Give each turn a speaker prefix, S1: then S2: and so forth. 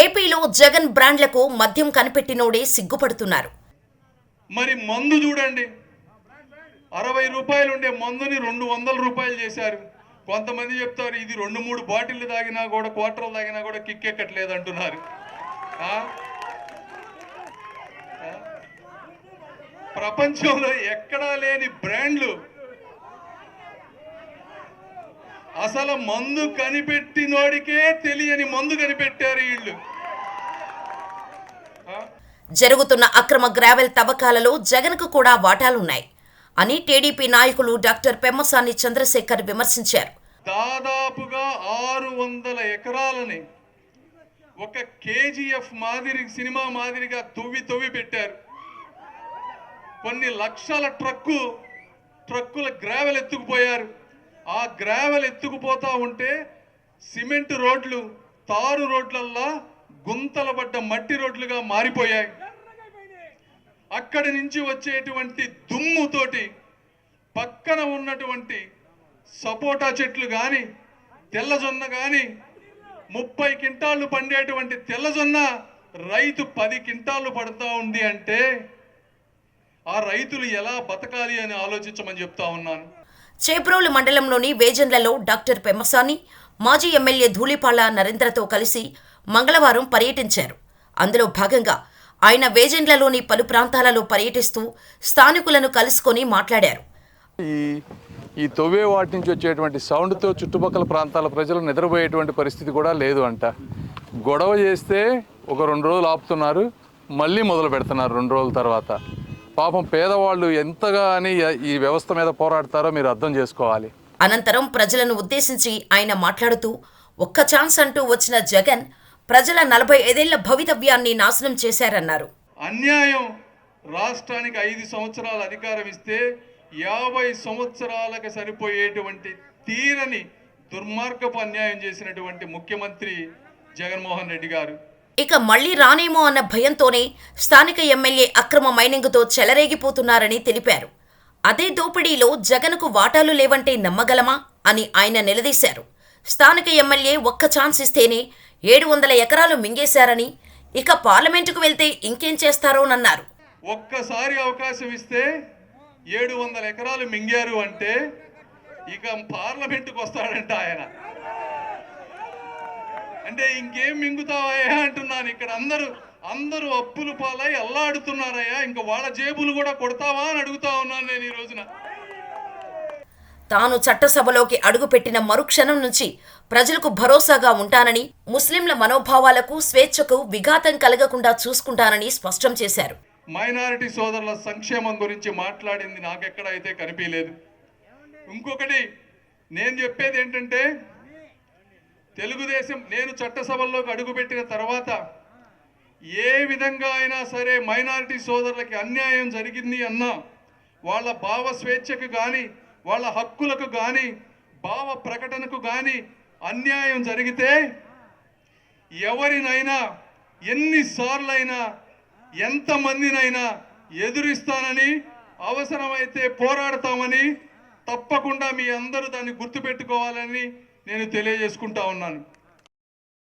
S1: ఏపీలో జగన్ బ్రాండ్లకు మద్యం కనిపెట్టినోడే సిగ్గుపడుతున్నారు.
S2: మరి మందు చూడండి. అరవై రూపాయలు ఉండే మందుని రెండు వందల రూపాయలు చేశారు. కొంతమంది చెప్తారు ఇది రెండు మూడు బాటిల్ తాగినా కూడా క్వార్టర్లు తాగినా కూడా కిక్ ఎక్కట్లేదు అంటున్నారు. ప్రపంచంలో ఎక్కడా లేని బ్రాండ్లు అసలు మందు కనిపెట్టినోడికే తెలియని మందు కనిపెట్టారు వీళ్ళు?
S1: జరుగుతున్న అక్రమ గ్రావెల్ తవ్వకాలలో జగన్కు కూడా వాటాలున్నాయి. అని టీడీపీ నాయకులు డాక్టర్ పెమ్మసాని చంద్రశేఖర్ విమర్శించారు.
S2: దాదాపుగా ఆరు వందల ఎకరాలని ఒక కేజీఎఫ్ మాదిరి సినిమా మాదిరిగా తవ్వి తవ్వి పెట్టారు. కొన్ని లక్షల ట్రక్కు ట్రక్కుల గ్రావెల్ ఎత్తుకుపోయారు. ఆ గ్రావెల్ ఎత్తుకుపోతా ఉంటే సిమెంట్ రోడ్లు తారు రోడ్లల్లా గుంతల పడ్డ మట్టి రోడ్లుగా మారిపోయాయి. అక్కడి నుంచి వచ్చేటువంటి దుమ్ముతోటి పక్కన ఉన్నటువంటి సపోటా చెట్లు కానీ తెల్లజొన్న కానీ ముప్పై కింటాళ్ళు పండేటువంటి తెల్లజొన్న రైతు పది కింటాళ్ళు పడుతూ ఉంది అంటే ఆ రైతులు ఎలా బతకాలి అని ఆలోచించమని చెప్తా ఉన్నాను.
S1: చేప్రోలు మండలంలోని వేజన్లలో డాక్టర్ పెమ్మసాని మాజీ ఎమ్మెల్యే ధూళిపాళ్ళ నరేంద్రతో కలిసి మంగళవారం పర్యటించారు. అందులో భాగంగా ఆయన వేజెండ్లలోని పలు ప్రాంతాలలో పర్యటిస్తూ స్థానికులను కలుసుకొని మాట్లాడారు.
S3: ఈ ఈ తొవ్వే వాటి నుంచి వచ్చేటువంటి సౌండ్తో చుట్టుపక్కల ప్రాంతాల ప్రజలు నిద్రపోయేటువంటి పరిస్థితి కూడా లేదు అంట. గొడవ చేస్తే ఒక రెండు రోజులు ఆపుతున్నారు మళ్ళీ మొదలు పెడుతున్నారు రెండు రోజుల తర్వాత. పాపం పేదవాళ్ళు ఎంతగా అని ఈ వ్యవస్థ మీద పోరాడతారో మీరు అర్థం చేసుకోవాలి.
S1: అనంతరం ప్రజలను ఉద్దేశించి ఆయన మాట్లాడుతూ ఒక్క ఛాన్స్ అంటూ వచ్చిన జగన్ ప్రజల నలభై ఐదేళ్ళ భవితవ్యాన్ని నాశనం చేశారన్నారు.
S2: అన్యాయం రాష్ట్రానికి ఐదు సంవత్సరాల అధికారం ఇస్తే యాభై సంవత్సరాలకు సరిపోయేటువంటి తీరని దుర్మార్గపు అన్యాయం చేసినటువంటి ముఖ్యమంత్రి జగన్మోహన్ రెడ్డి గారు.
S1: ఇక మళ్ళీ రానేమో అన్న భయంతోనే స్థానిక ఎమ్మెల్యే అక్రమ మైనింగ్తో చెలరేగిపోతున్నారని తెలిపారు. అదే దోపిడీలో జగన్కు వాటాలు లేవంటే నమ్మగలమా అని ఆయన నిలదీశారు. స్థానిక ఎమ్మెల్యే ఒక్క ఛాన్స్ ఇస్తేనే ఏడు వందల ఎకరాలు మింగేశారని ఇక పార్లమెంటుకు వెళ్తే ఇంకేం చేస్తారోనన్నారు.
S2: ఒక్కసారి అవకాశం ఇస్తే ఏడు వందల ఎకరాలు మింగారు అంటే ఇక పార్లమెంటుకు వస్తాడంట ఆయన. అంటే ఇంకేం మింగుతావయ్యా అంటున్నాను ఇక్కడ అందరూ. అందరూ అప్పులు పాలై అల్లాడుతున్నారయ్యా. ఇంకా వాళ్ళ జేబులు కూడా కొడతావా అని అడుగుతా ఉన్నాను నేను ఈ రోజున.
S1: తాను చట్టసభలోకి అడుగుపెట్టిన మరుక్షణం నుంచి ప్రజలకు భరోసాగా ఉంటానని ముస్లింల మనోభావాలకు స్వేచ్ఛకు విఘాతం కలగకుండా చూసుకుంటానని స్పష్టం చేశారు.
S2: మైనారిటీ సోదరుల సంక్షేమం గురించి మాట్లాడింది నాకెక్కడైతే కనిపించలేదు. ఇంకొకటి నేను చెప్పేది ఏంటంటే తెలుగుదేశం నేను చట్టసభల్లోకి అడుగుపెట్టిన తర్వాత ఏ విధంగా అయినా సరే మైనారిటీ సోదరులకి అన్యాయం జరిగింది అన్నా వాళ్ళ భావ స్వేచ్ఛకు కానీ వాళ్ళ హక్కులకు కానీ భావ ప్రకటనకు కానీ అన్యాయం జరిగితే ఎవరినైనా ఎన్నిసార్లైనా ఎంతమందినైనా ఎదురిస్తానని అవసరమైతే పోరాడతామని తప్పకుండా మీ అందరూ దాన్ని గుర్తుపెట్టుకోవాలని నేను తెలియజేసుకుంటా ఉన్నాను.